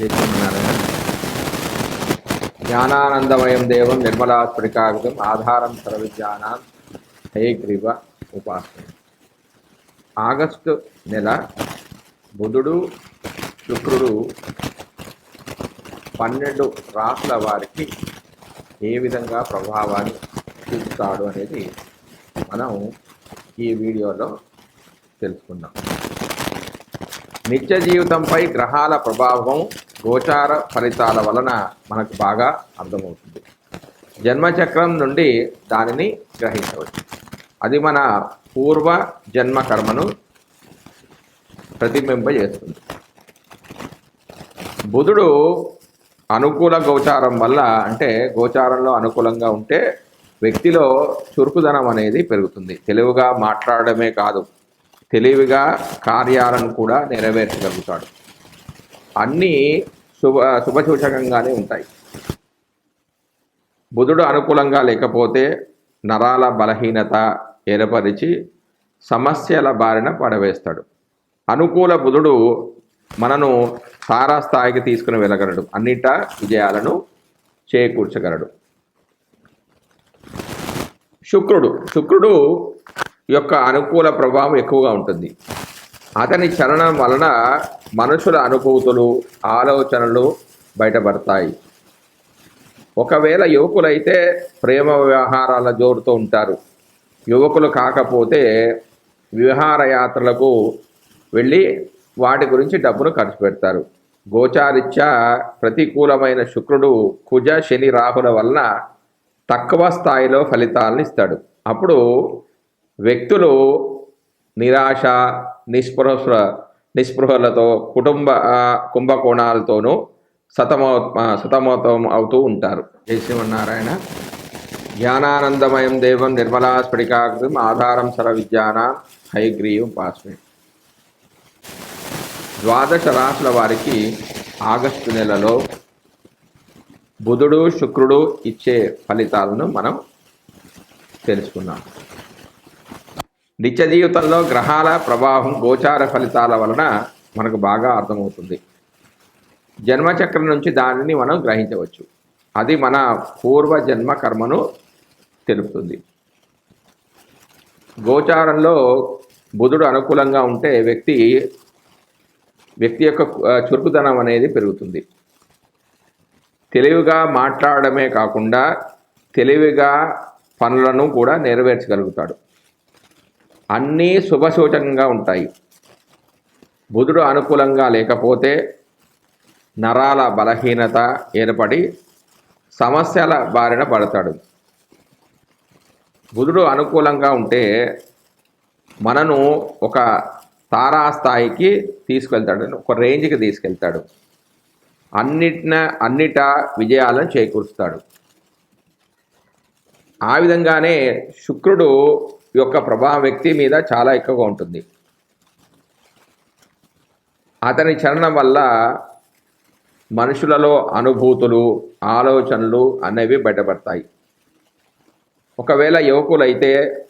శ్రీమన్నారాయణ జ్ఞానానందమయం దేవం నిర్మలాస్ఫటికాగతం ఆధారం సర్వవిద్యానాం హయగ్రీవ ఉపాసన. ఆగస్టు నెల బుధుడు శుక్రుడు పన్నెండు రాసుల వారికి ఏ విధంగా ప్రభావాన్ని చూపుతాడు అనేది మనం ఈ వీడియోలో తెలుసుకుందాం. నిత్య జీవితంపై గ్రహాల ప్రభావం గోచార ఫలితాల వలన మనకు బాగా అర్థమవుతుంది. జన్మచక్రం నుండి దానిని గ్రహించవచ్చు. అది మన పూర్వ జన్మ కర్మను ప్రతిబింబజేస్తుంది బుధుడు అనుకూల గోచారం వల్ల అంటే గోచారంలో అనుకూలంగా ఉంటే వ్యక్తిలో చురుకుదనం అనేది పెరుగుతుంది. తెలివిగా మాట్లాడమే కాదు తెలివిగా కార్యాలను కూడా నెరవేర్చగలుగుతాడు. అన్నీ శుభ శుభసూచకంగానే ఉంటాయి. బుధుడు అనుకూలంగా లేకపోతే నరాల బలహీనత ఏర్పరిచి సమస్యల బారిన పడవేస్తాడు. అనుకూల బుధుడు మనను తారాస్థాయికి తీసుకుని వెళ్ళగలడు. అన్నిట విజయాలను చేకూర్చగలడు. శుక్రుడు శుక్రుడు యొక్క అనుకూల ప్రభావం ఎక్కువగా ఉంటుంది. అతని చలనం వలన మనుషుల అనుభూతులు ఆలోచనలు బయటపడతాయి. ఒకవేళ యువకులైతే ప్రేమ వ్యవహారాల జోరుతూ ఉంటారు. యువకులు కాకపోతే విహారయాత్రలకు వెళ్ళి వాటి గురించి డబ్బును ఖర్చు పెడతారు. గోచారిత్యా ప్రతికూలమైన శుక్రుడు కుజ శని రాహుల వలన తక్కువ స్థాయిలో ఫలితాలను ఇస్తాడు. అప్పుడు వ్యక్తులు నిరాశ నిస్పృహ నిస్పృహలతో కుటుంబ కుంభకోణాలతోనూ సతమౌ ఆ, సతమతం అవుతూ ఉంటారు. జై శ్రీమన్నారాయణ. జ్ఞానానందమయం దేవం నిర్మలా స్ఫటికాకృతం ఆధారం సర విజ్ఞాన హైగ్రీయం పాస్మే. ద్వాదశ రాశుల వారికి ఆగస్టు నెలలో బుధుడు శుక్రుడు ఇచ్చే ఫలితాలను మనం తెలుసుకున్నాం. నిత్య జీవితంలో గ్రహాల ప్రభావం గోచార ఫలితాల వలన మనకు బాగా అర్థమవుతుంది. జన్మచక్రం నుంచి దానిని మనం గ్రహించవచ్చు. అది మన పూర్వ జన్మ కర్మను తెలుపుతుంది. గోచారంలో బుధుడు అనుకూలంగా ఉంటే వ్యక్తి వ్యక్తి యొక్క చురుకుదనం అనేది పెరుగుతుంది. తెలివిగా మాట్లాడమే కాకుండా తెలివిగా పనులను కూడా నెరవేర్చగలుగుతాడు. అన్నీ శుభసూచకంగా ఉంటాయి. బుధుడు అనుకూలంగా లేకపోతే నరాల బలహీనత ఏర్పడి సమస్యల బారిన పడతాడు. బుధుడు అనుకూలంగా ఉంటే మనను ఒక తారా స్థాయికి తీసుకెళ్తాడు ఒక రేంజ్కి తీసుకెళ్తాడు. అన్నిటిన అన్నిటా విజయాలను చేకూరుస్తాడు. ఆ విధంగానే శుక్రుడు యొక్క ప్రభావం వ్యక్తి మీద చాలా ఎక్కువగా ఉంటుంది. అతని చలనం వల్ల మనుషులలో అనుభూతులు ఆలోచనలు అనేవి బయటపడతాయి. ఒకవేళ యువకులైతే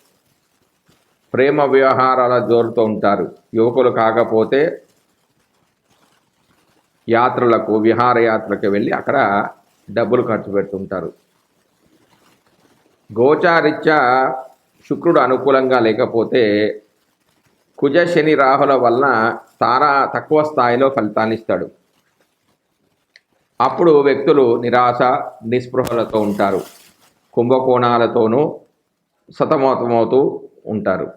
ప్రేమ వ్యవహారాల జోరుతూ ఉంటారు. యువకులు కాకపోతే యాత్రలకు విహారయాత్రలకు వెళ్ళి అక్కడ డబ్బులు ఖర్చు పెడుతుంటారు. గోచారిత్యా శుక్రుడు అనుకూలంగా లేకపోతే కుజ శని రాహుల వలన తారా తక్కువ స్థాయిలో ఫలితాన్ని ఇస్తాడు. అప్పుడు వ్యక్తులు నిరాశ నిస్పృహలతో ఉంటారు. కుంభకోణాలతోనూ సతమతమవుతూ ఉంటారు.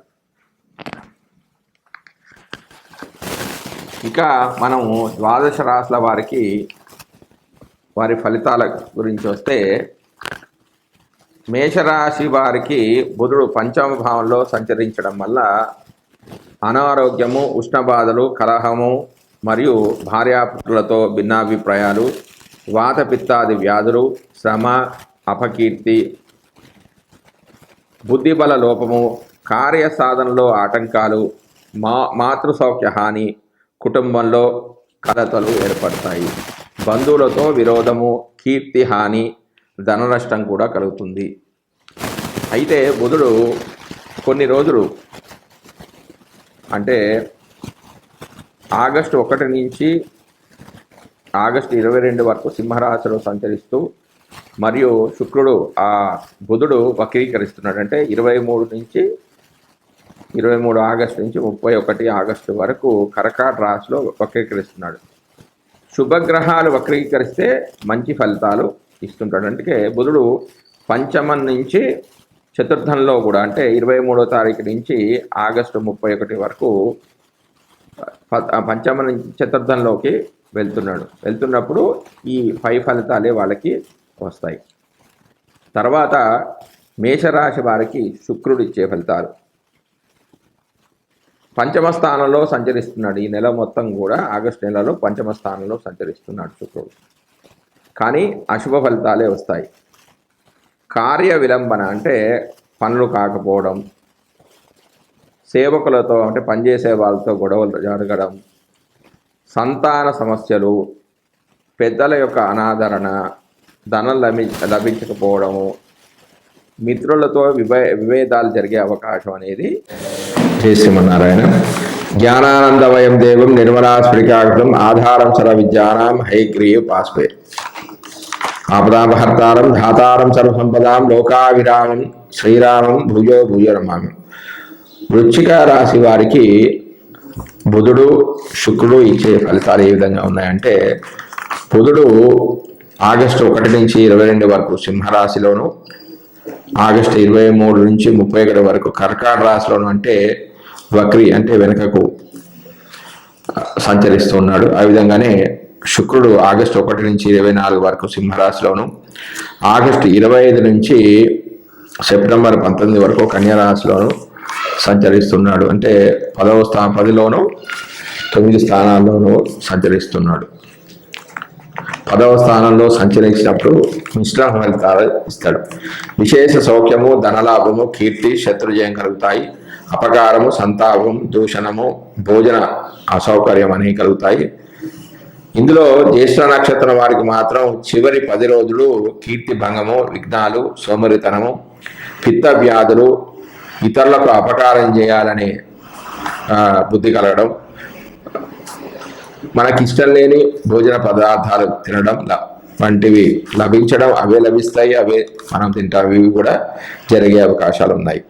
ఇక మనము ద్వాదశ రాశుల వారికి వారి ఫలితాల గురించి వస్తే మేషరాశి వారికి బుధుడు పంచమ భావంలో సంచరించడం వల్ల అనారోగ్యము ఉష్ణబాధలు కలహము మరియు భార్యాపుత్రులతో భిన్నాభిప్రాయాలు వాతపిత్తాది వ్యాధులు శ్రమ అపకీర్తి బుద్ధిబల లోపము కార్య సాధనలో ఆటంకాలు మా మాతృ సౌఖ్య హాని కుటుంబంలో కలతలు ఏర్పడతాయి. బంధువులతో విరోధము కీర్తి హాని ధన నష్టం కూడా కలుగుతుంది. అయితే బుధుడు కొన్ని రోజులు అంటే ఆగస్టు ఒకటి నుంచి ఆగస్టు ఇరవై రెండు వరకు సింహరాశిలో సంచరిస్తూ మరియు శుక్రుడు ఆ బుధుడు వక్రీకరిస్తున్నాడు. అంటే ఇరవై మూడు నుంచి ఇరవై మూడు ఆగస్టు నుంచి ముప్పై ఒకటి ఆగస్టు వరకు కర్కాట రాశిలో వక్రీకరిస్తున్నాడు. శుభగ్రహాలు వక్రీకరిస్తే మంచి ఫలితాలు ఇస్తుంటాడు. అంటే బుధుడు పంచమం నుంచి చతుర్థంలో కూడా అంటే ఇరవై మూడో తారీఖు నుంచి ఆగస్టు ముప్పై ఒకటి వరకు ప- పంచమ నుంచి చతుర్థంలోకి వెళ్తున్నాడు. వెళ్తున్నప్పుడు ఈ పై ఫలితాలే వాళ్ళకి వస్తాయి. తర్వాత మేషరాశి వారికి శుక్రుడు ఇచ్చే ఫలితాలు. పంచమ స్థానంలో సంచరిస్తున్నాడు. ఈ నెల మొత్తం కూడా ఆగస్టు నెలలో పంచమ స్థానంలో సంచరిస్తున్నాడు శుక్రుడు. కానీ అశుభ ఫలితాలే వస్తాయి. కార్య విలంబన అంటే పనులు కాకపోవడం సేవకులతో అంటే పనిచేసే వాళ్ళతో గొడవలు జరగడం సంతాన సమస్యలు పెద్దల యొక్క అనాదరణ ధనం లభి లభించకపోవడము మిత్రులతో విభే విభేదాలు జరిగే అవకాశం అనేది జయ శ్రీమన్నారాయణ. జ్ఞానానందమయం దేవం నిర్మలా స్ఫటికాగ్రం ఆధారం సర విద్యానాం హైగ్రీవ్ పాస్పే. ఆపదాపహర్తారం ధాతారం సర్వసంపదాం లోకావిరామం శ్రీరామం భుజో భూయో రమామి వృచ్చిక రాశి వారికి బుధుడు శుక్రుడు ఇచ్చే ఫలితాలు ఏ విధంగా ఉన్నాయంటే బుధుడు ఆగస్టు ఒకటి నుంచి ఇరవై రెండు వరకు సింహరాశిలోను ఆగస్టు ఇరవై మూడు నుంచి ముప్పై ఒకటి వరకు కర్కాట రాశిలోను అంటే వక్రి అంటే వెనుకకు సంచరిస్తున్నాడు ఆ విధంగానే శుక్రుడు ఆగస్టు ఒకటి నుంచి ఇరవై నాలుగు వరకు సింహరాశిలోను ఆగస్టు ఇరవై ఐదు నుంచి సెప్టెంబర్ పంతొమ్మిది వరకు కన్యారాశిలోను సంచరిస్తున్నాడు. అంటే పదవ స్థా పదిలోను తొమ్మిది స్థానాల్లోనూ సంచరిస్తున్నాడు. పదవ స్థానంలో సంచరించినప్పుడు మిశ్రమ ఫలితాలు ఇస్తాడు. విశేష సౌఖ్యము ధనలాభము కీర్తి శత్రుజయం కలుగుతాయి. అపకారము సంతాపం దూషణము భోజన అసౌకర్యం అనేవి కలుగుతాయి. ఇందులో జ్యేష్ఠ నక్షత్రం వారికి మాత్రం చివరి పది రోజులు కీర్తి భంగము విఘ్నాలు సోమరితనము పిత్త వ్యాధులు ఇతరులకు అపకారం చేయాలని బుద్ధి కలగడం మనకి ఇష్టం లేని భోజన పదార్థాలు తినడం వంటివి లభించడం అవే లభిస్తాయి అవే మనం తింటాం ఇవి కూడా జరిగే అవకాశాలు ఉన్నాయి.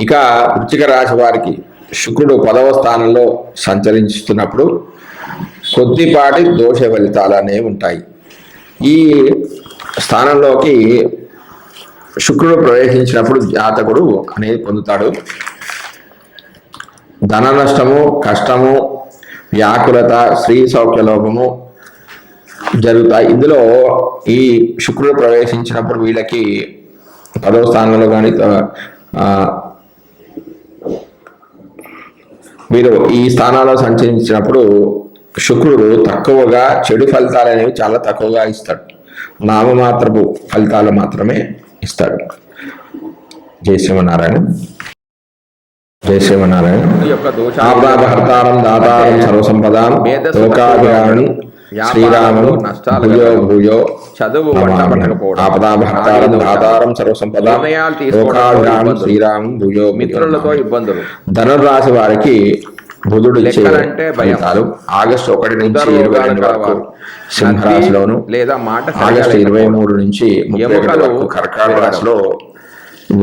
ఇక వృచ్చిక రాశి వారికి శుక్రుడు పదవ స్థానంలో సంచరిస్తున్నప్పుడు కొద్దిపాటి దోష ఫలితాలు అనేవి ఉంటాయి. ఈ స్థానంలోకి శుక్రుడు ప్రవేశించినప్పుడు జాతకుడు అనేది పొందుతాడు. ధన నష్టము కష్టము వ్యాకులత స్త్రీ సౌఖ్య లోపము జరుగుతాయి. ఇందులో ఈ శుక్రుడు ప్రవేశించినప్పుడు వీళ్ళకి పదవ స్థానంలో కానీ వీరు ఈ స్థానాల్లో సంచరించినప్పుడు శుక్రుడు తక్కువగా చెడు ఫలితాలు అనేవి చాలా తక్కువగా ఇస్తాడు. నామమాత్రపు ఫలితాలు మాత్రమే ఇస్తాడు. జై శ్రీమన్నారాయణ. జై శ్రీమన్నారాయణ. ఆపదాపహర్తారం దాతారం సర్వసంపదాం లోకాభిరామం శ్రీరామం భూయో భూయో చదువు ఆపదాపహర్తారం దాతారం సర్వసంపదాం లోకాభిరామం. శ్రీరామం భూయో మిత్రులతో. ఇబ్బందులు. ధనురాశి వారికి బుధుడు ఇచ్చే లెక్కలంటే భయం. ఫలితాలు ఆగస్టు ఒకటి నుంచి ఇరవై రెండు వరకు. సింహరాశిలోను లేదా మాట ఆగస్టు ఇరవై. మూడు నుంచి కర్కాటక. రాశిలో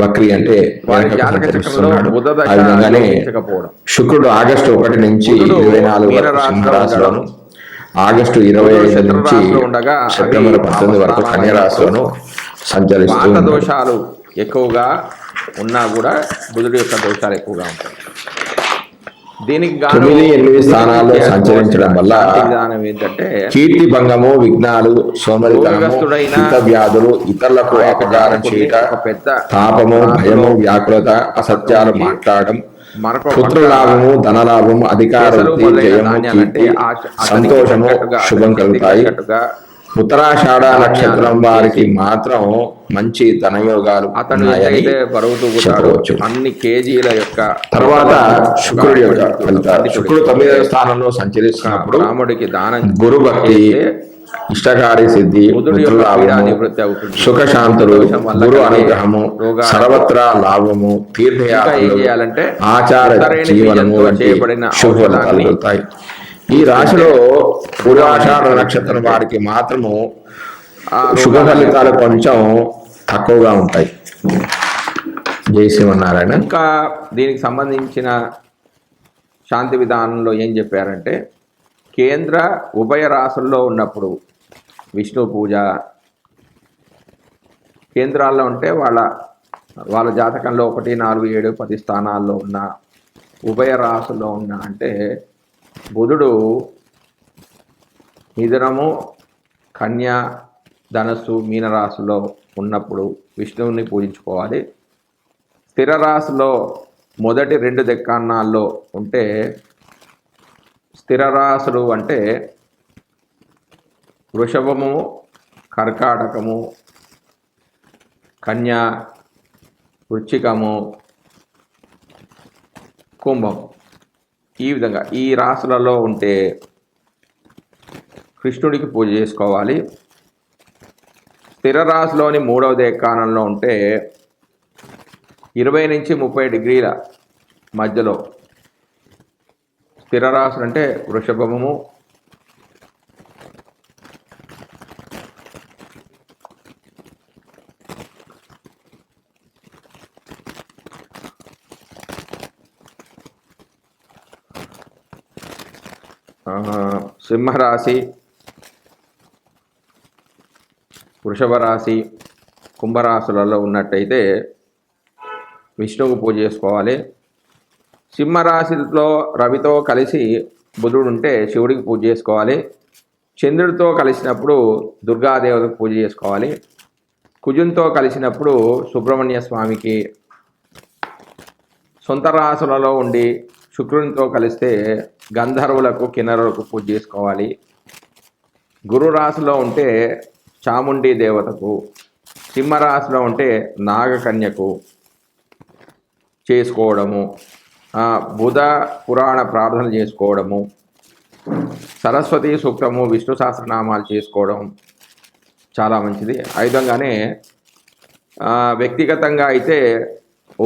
వక్రి అంటే విధంగానే యోగించకపోవడం. శుక్రుడు ఆగస్టు ఒకటి నుంచి ఇరవై నాలుగు వరకు సింహరాశిలోను. ఆగస్టు ఇరవై ఐదు నుంచి సెప్టెంబర్ పంతొమ్మిది వరకు కన్యరాశిలోను సంచరిస్తూ. దోషాలు ఎక్కువగా ఉన్నా కూడా బుధుడు యొక్క దోషాలు ఎక్కువగా ఉంటాయి దీనికి తొమ్మిది, ఎనిమిది స్థానాల్లో సంచరించడం వల్ల కీర్తి భంగము విఘ్నాలు సోమరితనము వ్యాధులు ఇతరులకు అపకారం చేయట పెద్ద తాపము భయము వ్యాకులత అసత్యాలు. మాట్లాడడం లాభము ధనలాభము అధికార జయము సంతోషము శుభం కలుగుతాయి ఉత్తరాషాఢ నక్షత్రం వారికి మాత్రం మంచి ధనయోగాలు అతను ఎంతైతే బరువు తూగుతాడో. అన్ని కేజీల యొక్క తర్వాత శుక్రుడి యొక్క ఫలితాలు. శుక్రుడు తొమ్మిదవ స్థానంలో సంచరిస్తున్నప్పుడు రాముడికి దానం గురు భక్తి ఇష్టకారి సిద్ధి. సుఖశాంతులు గురు అనుగ్రహము సర్వత్రా లాభము తీర్థయాత్రలు చేయాలంటే ఆచార జీవనము వంటి చేయబడిన ఈ రాశిలో పూర్వాషాఢ నక్షత్రం వారికి మాత్రము ఆ శుభ ఫలితాలు కొంచెం తక్కువగా ఉంటాయి. జై ఇంకా దీనికి సంబంధించిన శాంతి విధానంలో ఏం చెప్పారంటే కేంద్ర ఉభయ రాసుల్లో ఉన్నప్పుడు విష్ణు పూజ కేంద్రాల్లో ఉంటే వాళ్ళ వాళ్ళ జాతకంలో ఒకటి నాలుగు ఏడు పది స్థానాల్లో ఉన్న ఉభయ రాసుల్లో ఉన్న అంటే బుధుడు మిథునము కన్య ధనస్సు మీనరాశిలో ఉన్నప్పుడు విష్ణువుని పూజించుకోవాలి. స్థిర రాశిలో మొదటి రెండు దెక్కాన్నాల్లో ఉంటే స్థిర రాశులు అంటే వృషభము కర్కాటకము కన్య వృచ్చికము కుంభం. ఈ విధంగా ఈ రాశులలో ఉంటే కృష్ణుడికి పూజ చేసుకోవాలి. స్థిర రాశిలోని మూడవ దేకానంలో ఉంటే ఇరవై నుంచి ముప్పై డిగ్రీల మధ్యలో స్థిర రాశులు అంటే వృషభము ఆ, సింహరాశి వృషభ రాశి కుంభరాశులలో ఉన్నట్టయితే విష్ణువుకు పూజ చేసుకోవాలి. సింహరాశిలో రవితో కలిసి బుధుడు ఉంటే శివుడికి పూజ చేసుకోవాలి. చంద్రుడితో కలిసినప్పుడు దుర్గాదేవతకు పూజ చేసుకోవాలి. కుజుంతో కలిసినప్పుడు సుబ్రహ్మణ్య స్వామికి సొంత రాశులలో ఉండి శుక్రునితో కలిస్తే గంధర్వులకు కిన్నరులకు పూజ చేసుకోవాలి. గురు రాశిలో ఉంటే చాముండి దేవతకు సింహరాశిలో ఉంటే నాగకన్యకు చేసుకోవడము బుధ పురాణ ప్రార్థన చేసుకోవడము సరస్వతి సూక్తము విష్ణు సహస్రనామాలు చేసుకోవడం చాలా మంచిది. ఆ విధంగానే వ్యక్తిగతంగా అయితే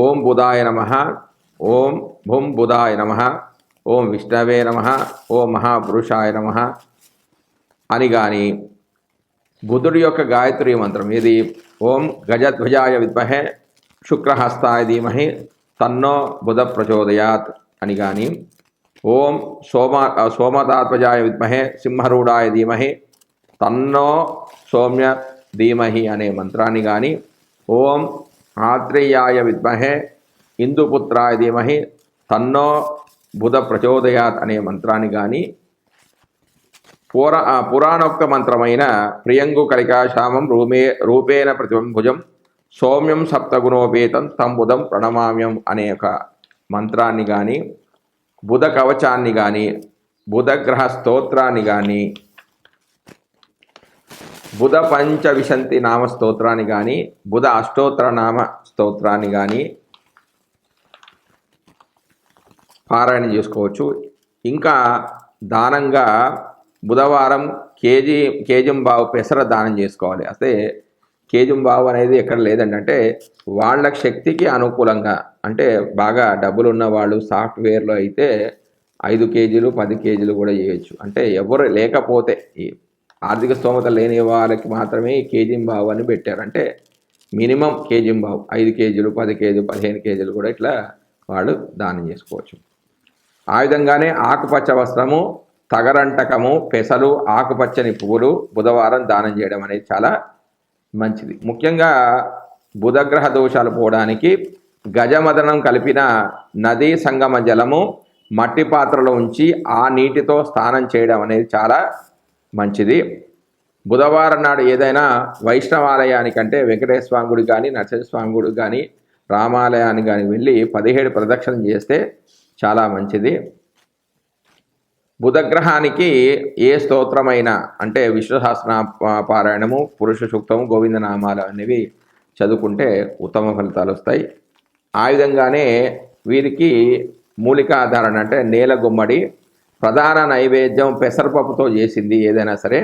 ఓం బుధాయ నమ ఓం భుం బుధాయ నమ ఓం విష్ణవే నమ ఓం మహాపురుషాయ నమ అని కానీ బుధుడి యొక్క గాయత్రి మంత్రం ఇది ఓం గజధ్వజాయ విద్మహే శుక్రహస్తాయ ధీమహి తన్నో బుధ ప్రచోదయాత్ అని కానీ ఓం సోమ సోమతాత్మజాయ విద్మహే సింహరూఢాయ ధీమహి తన్నో సౌమ్య ధీమహి అనే మంత్రాన్ని కానీ ఓం ఆత్రేయాయ విద్మహే ఇందుపుత్రాయ ధీమహి తన్నో బుధ ప్రచోదయాత్ అనే మంత్రాన్ని కానీ పుర ఆ, పురాణోక్త మంత్రమైన ప్రియంగు కలికాశామం రూమే రూపేణ ప్రతిబంభుజం సౌమ్యం సప్తగుణోపేతం తంబుధం ప్రణమామ్యం అనే ఒక మంత్రాన్ని కానీ బుధ కవచాన్ని కానీ బుధగ్రహ స్తోత్రాన్ని కానీ బుధ పంచవిశంతి నామ స్తోత్రాన్ని కానీ బుధ అష్టోత్తర నామ స్తోత్రాన్ని కానీ పారాయణ చేసుకోవచ్చు. ఇంకా దానంగా బుధవారం కేజీ కేజంబావు పెసర దానం చేసుకోవాలి. అయితే కేజంబావు అనేది ఎక్కడ లేదండి అంటే వాళ్ళ శక్తికి అనుకూలంగా అంటే బాగా డబ్బులు ఉన్న వాళ్ళు సాఫ్ట్వేర్లో అయితే ఐదు కేజీలు పది కేజీలు కూడా చేయొచ్చు. అంటే ఎవరు లేకపోతే ఈ ఆర్థిక స్తోమత లేని వాళ్ళకి మాత్రమే ఈ కేజీంబావు అని పెట్టారు. అంటే మినిమం కేజీంబావు ఐదు కేజీలు పది కేజీలు పదిహేను కేజీలు కూడా ఇట్లా వాళ్ళు దానం చేసుకోవచ్చు. ఆ విధంగానే ఆకుపచ్చ వస్త్రము తగరంటకము పెసలు ఆకుపచ్చని పువ్వులు బుధవారం దానం చేయడం అనేది చాలా మంచిది. ముఖ్యంగా బుధగ్రహ దోషాలు పోవడానికి గజమదనం కలిపిన నదీ సంగమ జలము మట్టి పాత్రలో ఉంచి ఆ నీటితో స్నానం చేయడం అనేది చాలా మంచిది. బుధవారం నాడు ఏదైనా వైష్ణవాలయానికంటే వెంకటేశ్వర స్వామి గుడి కానీ నరసింహ స్వామి గుడి కానీ రామాలయానికి కానీ వెళ్ళి పదిహేడు ప్రదక్షిణం చేస్తే చాలా మంచిది. బుధగ్రహానికి ఏ స్తోత్రమైన అంటే విశ్వసహస్ర పారాయణము పురుష సూక్తము గోవిందనామాలు అనేవి చదువుకుంటే ఉత్తమ ఫలితాలు వస్తాయి. ఆ విధంగానే వీరికి మూలికాధారణ అంటే నేల గుమ్మడి ప్రధాన నైవేద్యం పెసరపప్పుతో చేసింది ఏదైనా సరే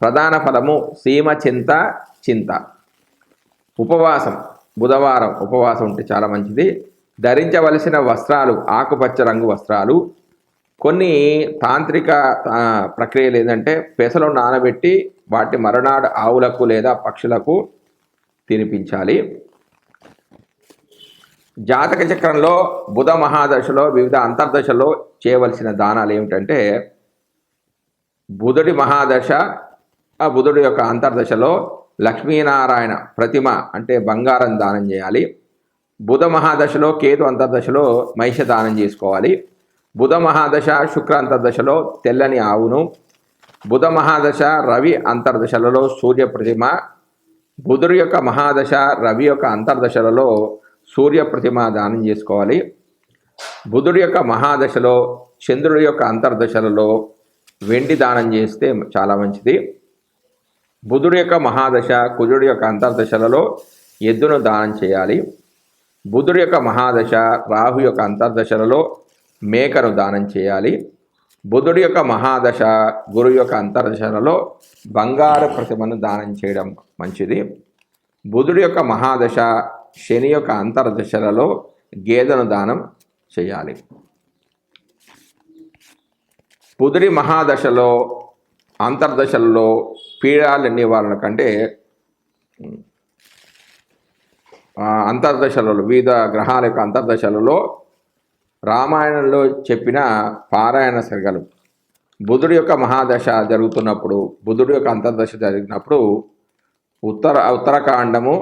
ప్రధాన ఫలము సీమ చింత చింత. ఉపవాసం బుధవారం ఉపవాసం ఉంటే చాలా మంచిది. ధరించవలసిన వస్త్రాలు ఆకుపచ్చ రంగు వస్త్రాలు కొన్ని తాంత్రిక ప్రక్రియలు ఏంటంటే పెసలు నానబెట్టి వాటి మరునాడు ఆవులకు లేదా పక్షులకు తినిపించాలి. జాతక చక్రంలో బుధ మహాదశలో వివిధ అంతర్దశలో చేయవలసిన దానాలు ఏమిటంటే బుధుడి మహాదశ ఆ బుధుడి యొక్క అంతర్దశలో లక్ష్మీనారాయణ ప్రతిమ అంటే బంగారం దానం చేయాలి. బుధ మహాదశలో కేతు అంతర్దశలో మహిష దానం చేసుకోవాలి. బుధ మహాదశ శుక్ర అంతర్దశలో తెల్లని ఆవును. బుధ మహాదశ రవి అంతర్దశలలో సూర్య ప్రతిమ. బుధుడి యొక్క మహాదశ రవి యొక్క అంతర్దశలలో సూర్య ప్రతిమ దానం చేసుకోవాలి. బుధుడి యొక్క మహాదశలో చంద్రుడి యొక్క అంతర్దశలలో వెండి దానం చేస్తే చాలా మంచిది. బుధుడి యొక్క మహాదశ కుజుడి యొక్క అంతర్దశలలో ఎద్దును దానం చేయాలి. బుధుడు యొక్క మహాదశ రాహు యొక్క అంతర్దశలలో మేకను దానం చేయాలి. బుధుడి యొక్క మహాదశ గురు యొక్క అంతర్దశలలో బంగారు ప్రతిమను దానం చేయడం మంచిది. బుధుడి యొక్క మహాదశ శని యొక్క అంతర్దశలలో గేదెను దానం చేయాలి. బుధుడి మహాదశలో అంతర్దశలలో పీడాల నివారణ కంటే అంతర్దశలలో వివిధ గ్రహాల యొక్క అంతర్దశలలో రామాయణంలో చెప్పిన పారాయణ సరిగలు బుధుడి యొక్క మహాదశ జరుగుతున్నప్పుడు బుధుడి యొక్క అంతర్దశ జరిగినప్పుడు ఉత్తర ఉత్తరకాండము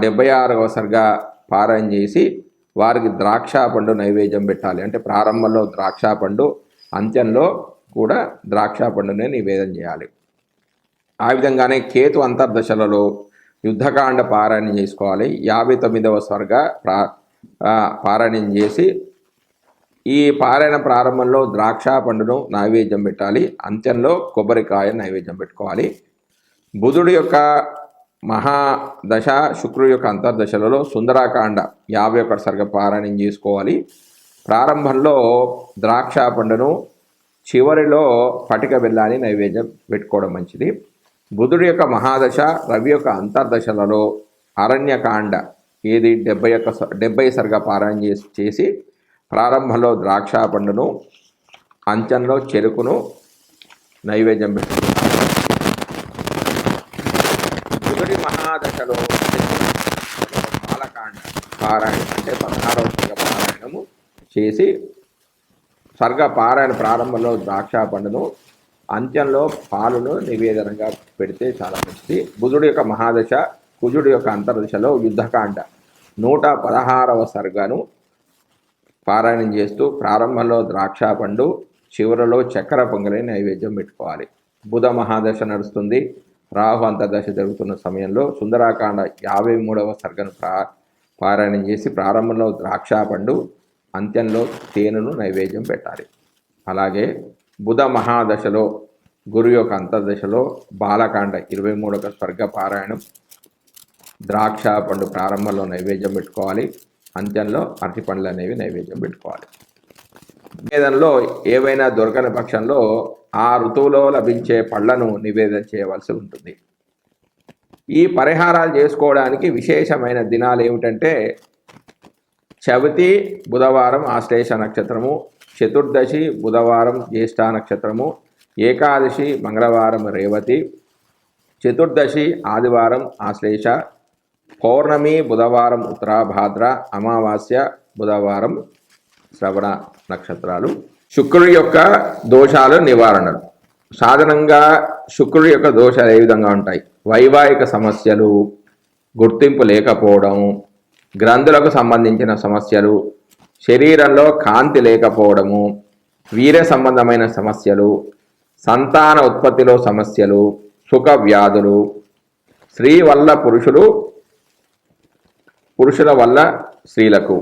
డెబ్బై ఆరవ సరిగా పారాయణ చేసి వారికి ద్రాక్ష పండు నైవేద్యం పెట్టాలి. అంటే ప్రారంభంలో ద్రాక్ష పండు అంత్యంలో కూడా ద్రాక్ష పండునే నివేదన చేయాలి. ఆ విధంగానే కేతు అంతర్దశలలో యుద్ధకాండ పారాయణం చేసుకోవాలి. యాభై తొమ్మిదవ స్వర్గ ప్రా పారాయణం చేసి ఈ పారాయణ ప్రారంభంలో ద్రాక్ష పండును నైవేద్యం పెట్టాలి. అంత్యంలో కొబ్బరికాయ నైవేద్యం పెట్టుకోవాలి. బుధుడి యొక్క మహాదశ శుక్రుడి యొక్క అంతర్దశలలో సుందరాకాండ యాభై ఒకటి సర్గ పారాయణం చేసుకోవాలి. ప్రారంభంలో ద్రాక్ష పండును చివరిలో పటిక బెల్లాన్ని నైవేద్యం పెట్టుకోవడం మంచిది. బుధుడి యొక్క మహాదశ రవి యొక్క అంతర్దశలలో అరణ్యకాండ ఏది డెబ్బై యొక్క డెబ్బై సర్గ పారాయణ చేసి చేసి ప్రారంభంలో ద్రాక్ష పండును అంచంలో చెరుకును నైవేద్యం పెట్టుకుంటారు. బుధుడి మహాదశలో బాలకాండ పారాయణ అంటే పదహారవ సర్గ పారాయణము చేసి సర్గ పారాయణ ప్రారంభంలో ద్రాక్ష పండును అంత్యంలో పాలును నివేదనగా పెడితే చాలా మంచిది. బుధుడు యొక్క మహాదశ కుజుడు యొక్క అంతర్దశలో యుద్ధకాండ. నూట పదహారవ సర్గను పారాయణం చేస్తూ ప్రారంభంలో ద్రాక్ష పండు చివరలో చక్కెర పొంగలి నైవేద్యం పెట్టుకోవాలి. బుధ మహాదశ నడుస్తుంది. రాహు అంతర్దశ జరుగుతున్న సమయంలో సుందరాకాండ యాభై మూడవ సర్గను ప్రా పారాయణం చేసి ప్రారంభంలో ద్రాక్ష పండు అంత్యంలో తేనెను నైవేద్యం పెట్టాలి. అలాగే బుధ మహాదశలో గురు యొక్క అంతర్దశలో బాలకాండ ఇరవై మూడవ స్వర్గ పారాయణం. ద్రాక్ష పండు ప్రారంభంలో నైవేద్యం పెట్టుకోవాలి. అంత్యంలో అరటి పండ్లు అనేవి నైవేద్యం పెట్టుకోవాలి. నివేదనలో ఏవైనా దొరకని పక్షంలో ఆ ఋతువులో లభించే పళ్ళను నివేదన చేయవలసి ఉంటుంది. ఈ పరిహారాలు చేసుకోవడానికి విశేషమైన దినాలు ఏమిటంటే చవితి బుధవారం ఆశ్లేష నక్షత్రము చతుర్దశి బుధవారం జ్యేష్ఠ నక్షత్రము ఏకాదశి మంగళవారం రేవతి చతుర్దశి ఆదివారం ఆశ్లేష పౌర్ణమి బుధవారం ఉత్తరాభాద్ర అమావాస్య బుధవారం శ్రవణ నక్షత్రాలు. శుక్రుడి యొక్క దోషాలు నివారణలు. సాధారణంగా శుక్రుడి యొక్క దోషాలు ఏ విధంగా ఉంటాయి? వైవాహిక సమస్యలు గుర్తింపు లేకపోవడం గ్రంథులకు సంబంధించిన సమస్యలు శరీరంలో కాంతి లేకపోవడము వీర్య సంబంధమైన సమస్యలు సంతాన ఉత్పత్తిలో సమస్యలు సుఖ వ్యాధులు స్త్రీ వల్ల పురుషులు పురుషుల వల్ల స్త్రీలకు.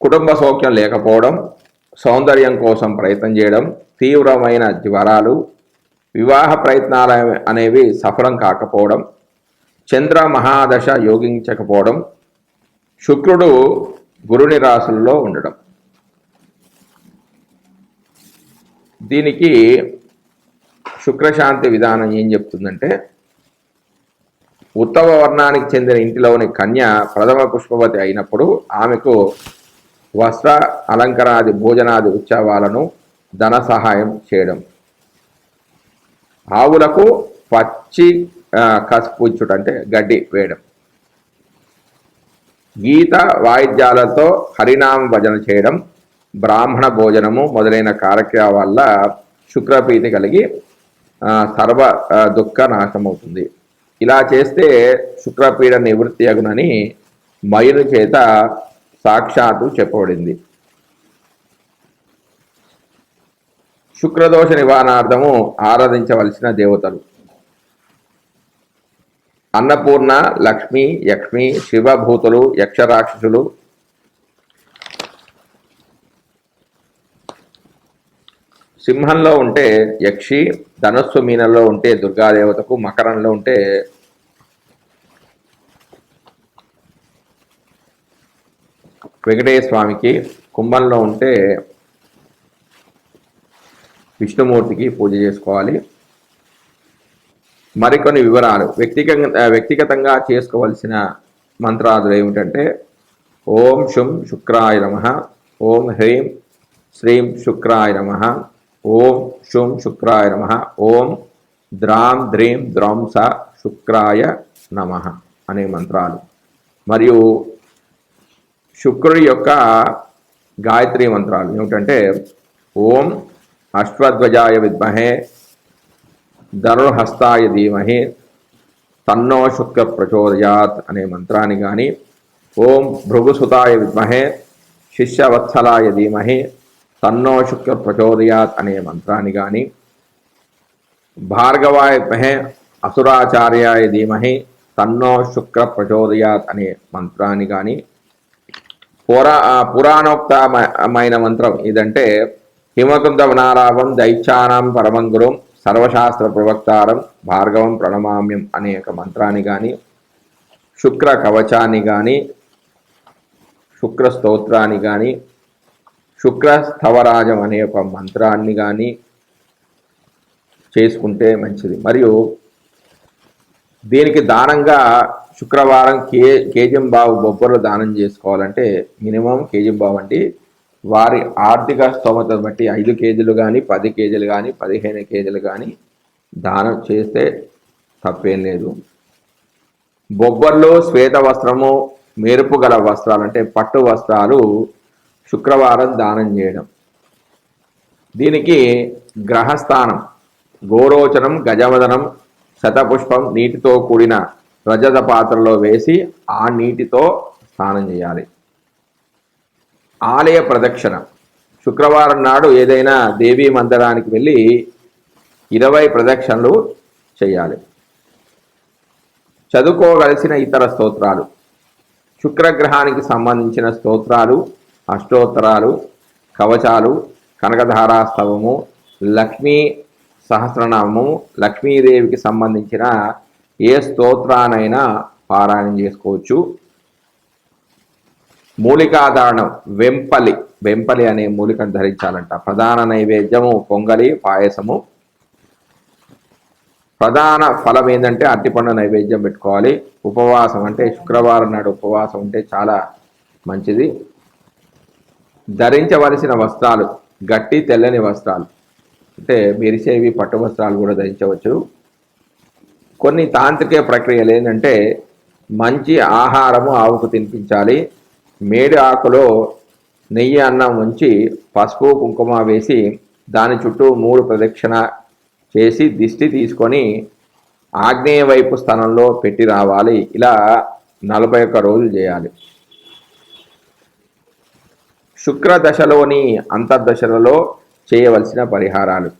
కుటుంబ సౌఖ్యం లేకపోవడం సౌందర్యం కోసం ప్రయత్నం చేయడం తీవ్రమైన జ్వరాలు వివాహ ప్రయత్నాలు అనేవి సఫలం కాకపోవడం చంద్ర మహాదశ యోగించకపోవడం శుక్రుడు గురుని రాశుల్లో ఉండడం. దీనికి శుక్రశాంతి విధానం ఏం చెప్తుందంటే ఉత్తమ వర్ణానికి చెందిన ఇంటిలోని కన్య ప్రథమ పుష్పవతి అయినప్పుడు ఆమెకు వస్త్ర అలంకరాది భోజనాది ఉత్సవాలను ధన సహాయం చేయడం. ఆవులకు పచ్చి ఆ, అంటే గడ్డి వేయడం. గీత వాయిద్యాలతో హరినామ భజన చేయడం బ్రాహ్మణ భోజనము మొదలైన కార్యక్రమాల వల్ల శుక్రప్రీతి కలిగి సర్వ దుఃఖ నాశమవుతుంది. ఇలా చేస్తే శుక్రపీడ నివృత్తి అగునని మయుని చేత సాక్షాత్తు చెప్పబడింది. శుక్రదోష నివారణార్థము ఆరాధించవలసిన దేవతలు. అన్నపూర్ణ లక్ష్మి యక్ష్మి శివభూతులు యక్షరాక్షసులు. సింహంలో ఉంటే యక్షి ధనస్సు మీనంలో ఉంటే దుర్గాదేవతకు మకరంలో ఉంటే వెంకటేశ్వర స్వామికి కుంభంలో ఉంటే విష్ణుమూర్తికి పూజ చేసుకోవాలి. మరికొన్ని వివరాలు. వ్యక్తిగంగా వ్యక్తిగతంగా చేసుకోవలసిన మంత్రాలు ఏమిటంటే ఓం శుం శుక్రాయ నమ ఓం హ్రీం శ్రీం శుక్రాయ నమ ఓం శుం శుక్రాయ నమ ఓం ద్రాం ద్రీం ద్రౌం స శుక్రాయ నమ అనే మంత్రాలు. మరియు శుక్రుడి యొక్క గాయత్రి మంత్రాలు ఏమిటంటే ఓం అశ్వధ్వజాయ విద్మహే ధనుర్హస్తాయ ధీమహి తన్నో శుక్ర ప్రచోదయాత్ అనే మంత్రాన్ని కానీ ఓం భృగుసుతాయ విద్మహే శిష్యవత్సలాయ ధీమహే తన్నో శుక్ర ప్రచోదయాత్ అనే మంత్రాన్ని కానీ భార్గవాయ మహే అసురాచార్యాయ ధీమహి తన్నో శుక్ర ప్రచోదయాత్ అనే మంత్రాన్ని కానీ పురా పురాణోక్తమైన మంత్రం ఇదంటే హిమకుంద వనారావం దైత్యానాం పరమంగురం సర్వశాస్త్ర ప్రవక్తారం భార్గవం ప్రణమామ్యం అనే ఒక మంత్రాన్ని కానీ శుక్ర కవచాన్ని కానీ శుక్ర స్తోత్రాన్ని కానీ శుక్ర స్థవరాజం అనే ఒక మంత్రాన్ని కానీ చేసుకుంటే మంచిది. మరియు దీనికి దానంగా శుక్రవారం కే కేజీం బావు బొబ్బర్లు దానం చేసుకోవాలంటే మినిమం కేజీం బావు అంటే వారి ఆర్థిక స్తోమత బట్టి ఐదు కేజీలు కానీ పది కేజీలు కానీ పదిహేను కేజీలు కానీ దానం చేస్తే తప్పేం లేదు. బొబ్బర్లు శ్వేత వస్త్రము మెరుపు గల వస్త్రాలు అంటే పట్టు వస్త్రాలు శుక్రవారం దానం చేయడం. దీనికి గ్రహస్థానం గోరోచనం గజవదనం శతపుష్పం నీటితో కూడిన రజత పాత్రలో వేసి ఆ నీటితో స్నానం చేయాలి. ఆలయ ప్రదక్షిణ. శుక్రవారం నాడు ఏదైనా దేవీ మందిరానికి వెళ్ళి ఇరవై ప్రదక్షిణలు చేయాలి. చదువుకోవలసిన ఇతర స్తోత్రాలు. శుక్రగ్రహానికి సంబంధించిన స్తోత్రాలు అష్టోత్తరాలు కవచాలు కనకధారాస్తవము లక్ష్మీ సహస్రనామము లక్ష్మీదేవికి సంబంధించిన ఏ స్తోత్రానైనా పారాయణం చేసుకోవచ్చు. మూలికాధారణం వెంపలి. వెంపలి అనే మూలికను ధరించాలంట. ప్రధాన నైవేద్యము పొంగలి పాయసము. ప్రధాన ఫలం ఏంటంటే అరటిపండు నైవేద్యం పెట్టుకోవాలి. ఉపవాసం అంటే శుక్రవారం నాడు ఉపవాసం ఉంటే చాలా మంచిది. ధరించవలసిన వస్త్రాలు గట్టి తెల్లని వస్త్రాలు. అంటే మెరిసేవి పట్టు వస్త్రాలు కూడా ధరించవచ్చు. కొన్ని తాంత్రిక ప్రక్రియలు ఏంటంటే మంచి ఆహారము ఆవుకు తినిపించాలి. మేడి ఆకులో నెయ్యి అన్నం ఉంచి పసుపు కుంకుమ వేసి దాని చుట్టూ మూడు ప్రదక్షిణ చేసి దిష్టి తీసుకొని ఆగ్నేయ వైపు స్థానంలో పెట్టి రావాలి. ఇలా నలభై ఒక్క రోజులు చేయాలి. శుక్ర దశలోని అంతర్దశలలో చేయవలసిన పరిహారాలు.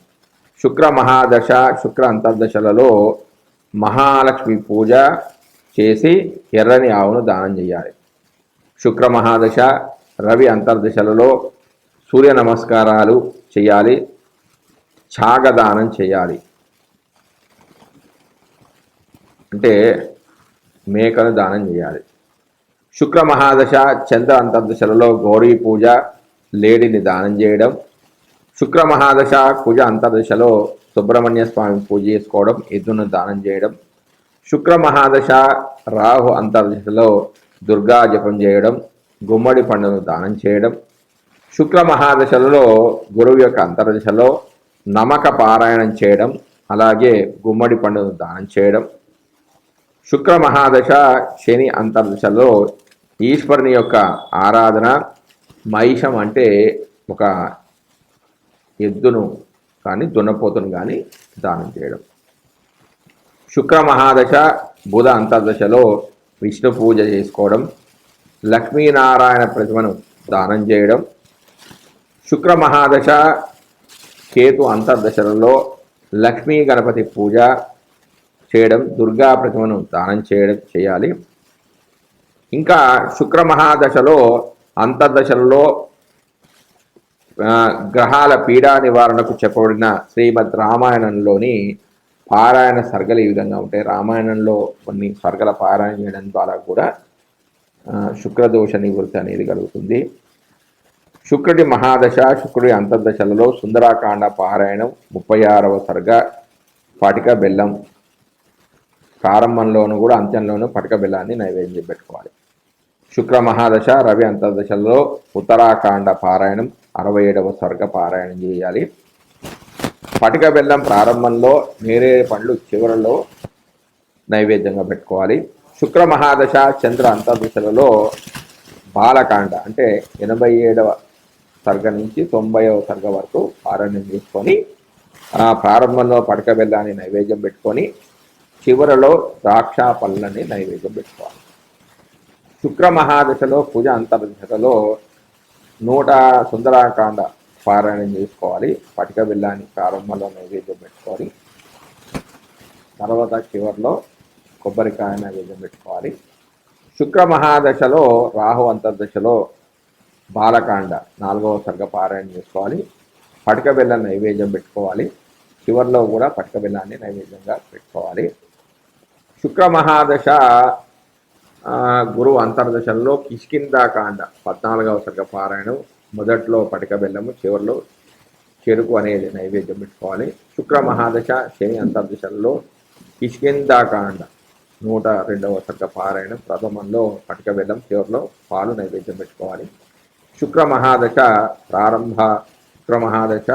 శుక్ర మహాదశ శుక్ర అంతర్దశలలో మహాలక్ష్మి పూజ చేసి ఎర్రని ఆవును దానం చేయాలి. శుక్ర మహాదశ రవి అంతర్దశలలో సూర్య నమస్కారాలు చేయాలి ఛాగదానం చేయాలి. అంటే మేకను దానం చేయాలి. శుక్ర మహాదశ చంద్ర అంతర్దశలలో గౌరీ పూజ లేడిని దానం చేయడం. శుక్ర మహాదశ కుజ అంతర్దశలో సుబ్రహ్మణ్య స్వామిని పూజ చేసుకోవడం ఎద్దును దానం చేయడం. శుక్ర మహాదశ రాహు అంతర్దశలో దుర్గా జపం చేయడం గుమ్మడి పండును దానం చేయడం శుక్ల మహాదశలలో గురువు యొక్క అంతర్దశలో నమక పారాయణం చేయడం అలాగే గుమ్మడి పండును దానం చేయడం. శుక్ర మహాదశ శని అంతర్దశలో ఈశ్వరుని యొక్క ఆరాధన మహిషం అంటే ఒక ఎద్దును కానీ దున్నపోతును కానీ దానం చేయడం. శుక్ర మహాదశ బుధ అంతర్దశలో విష్ణు పూజ చేసుకోవడం లక్ష్మీనారాయణ ప్రతిమను దానం చేయడం శుక్ర మహాదశ కేతు అంతర్దశలలో లక్ష్మీ గణపతి పూజ చేయడం దుర్గా ప్రతిమను దానం చేయడం చేయాలి. ఇంకా శుక్ర మహాదశలో అంతర్దశలలో గ్రహాల పీడా నివారణకు చెప్పబడిన శ్రీమద్ రామాయణంలోని పారాయణ సర్గలు ఈ విధంగా ఉంటాయి. రామాయణంలో కొన్ని సర్గల పారాయణ చేయడం ద్వారా కూడా శుక్రదోష నివృత్తి అనేది కలుగుతుంది. శుక్రుడి మహాదశ శుక్రుడి అంతర్దశలలో సుందరాకాండ పారాయణం ముప్పై ఆరవ సర్గ పటిక బెల్లం ప్రారంభంలోను కూడా అంత్యంలోనూ పటిక బెల్లాన్ని నైవేద్యం పెట్టుకోవాలి. శుక్ర మహాదశ రవి అంతర్దశలో ఉత్తరాఖండ పారాయణం అరవై ఏడవ స్వర్గ పారాయణం చేయాలి. పటిక బెల్లం ప్రారంభంలో నేరేడు పండ్లు చివరలో నైవేద్యంగా పెట్టుకోవాలి. శుక్ర మహాదశ చంద్ర అంతర్దశలలో బాలకాండ అంటే ఎనభై ఏడవ సర్గ నుంచి తొంభైవ సర్గ వరకు ఆరణ్యం చేసుకొని ప్రారంభంలో పడక బెల్లాన్ని నైవేద్యం పెట్టుకొని చివరలో ద్రాక్ష పళ్ళని నైవేద్యం పెట్టుకోవాలి. శుక్ర మహాదశలో పూజ అంతర్దశలో నూట సుందరాకాండ పారాయణం చేసుకోవాలి. పటిక బెల్లాన్ని ప్రారంభంలో నైవేద్యం పెట్టుకోవాలి. తర్వాత చివరిలో కొబ్బరికాయ నైవేద్యం పెట్టుకోవాలి. శుక్ర మహాదశలో రాహు అంతర్దశలో బాలకాండ నాలుగవ సర్గ పారాయణ చేసుకోవాలి. పటిక బెల్లం నైవేద్యం పెట్టుకోవాలి. చివరిలో కూడా పటిక బెల్లాన్ని నైవేద్యంగా పెట్టుకోవాలి. శుక్ర మహాదశ గురువు అంతర్దశలో కిష్కిందాకాండ పద్నాలుగవ సర్గ పారాయణం మొదట్లో పటక బెల్లము చివరిలో చెరుకు అనేది నైవేద్యం పెట్టుకోవాలి. శుక్ర మహాదశ శని అంతర్దశల్లో కిష్కిందాకాండ నూట రెండవ సర్గ పారాయణం ప్రథమంలో పటక బెల్లం చివరిలో పాలు నైవేద్యం పెట్టుకోవాలి. శుక్ర మహాదశ ప్రారంభ శుక్ర మహాదశ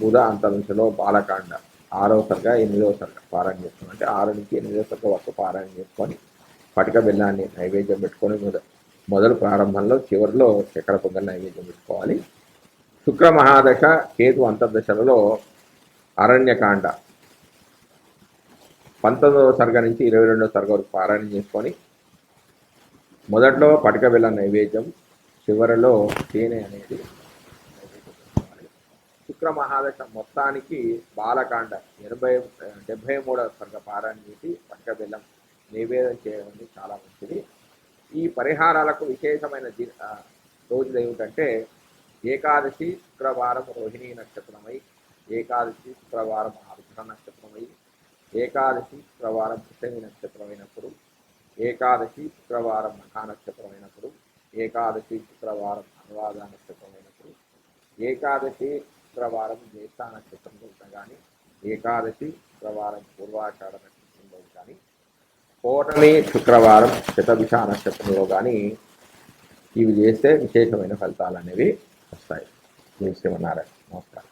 బుధ అంతర్దశలో బాలకాండ ఆరవ సర్గ ఎనిమిదవ సర్గ పారాయణ చేస్తున్నాం. అంటే ఆరు నుంచి ఎనిమిదవ సర్గ వరకు పారాయణ చేసుకొని పటక బెల్లాన్ని నైవేద్యం పెట్టుకొని మొదలు ప్రారంభంలో చివరిలో చక్కెర పొంగల్ నైవేద్యం పెట్టుకోవాలి. శుక్ర మహాదశ కేతు అంతర్దశలలో అరణ్యకాండ. పంతొమ్మిదవ సర్గ నుంచి ఇరవై రెండవ సర్గ వరకు పారాయణం చేసుకొని మొదట్లో పటిక వెళ్ళ నైవేద్యం చివరిలో తేనె అనేది శుక్ర మహాదశ మొత్తానికి బాలకాండ ఎనభై డెబ్బై మూడవ సర్గ పారాయణం చేసి పటిక బెల్లం నైవేద్యం చేయడం చాలా మంచిది. ఈ పరిహారాలకు విశేషమైన ది రోజులు ఏమిటంటే ఏకాదశి శుక్రవారం రోహిణీ నక్షత్రమై ఏకాదశి శుక్రవారం ఆరుద్ర నక్షత్రమై ఏకాదశి శుక్రవారం పుష్ణి నక్షత్రమైనప్పుడు ఏకాదశి శుక్రవారం మఖానక్షత్రమైనప్పుడు ఏకాదశి శుక్రవారం అనువాద నక్షత్రమైనప్పుడు ఏకాదశి శుక్రవారం జ్యేష్ఠ నక్షత్రంలో కానీ ఏకాదశి శుక్రవారం పూర్వాషాఢ పౌర్ణమి శుక్రవారం శతభిష నక్షత్రంలో కానీ ఇవి చేస్తే విశేషమైన ఫలితాలు అనేవి వస్తాయి. జై శ్రీమన్నారాయణ నమస్కారం.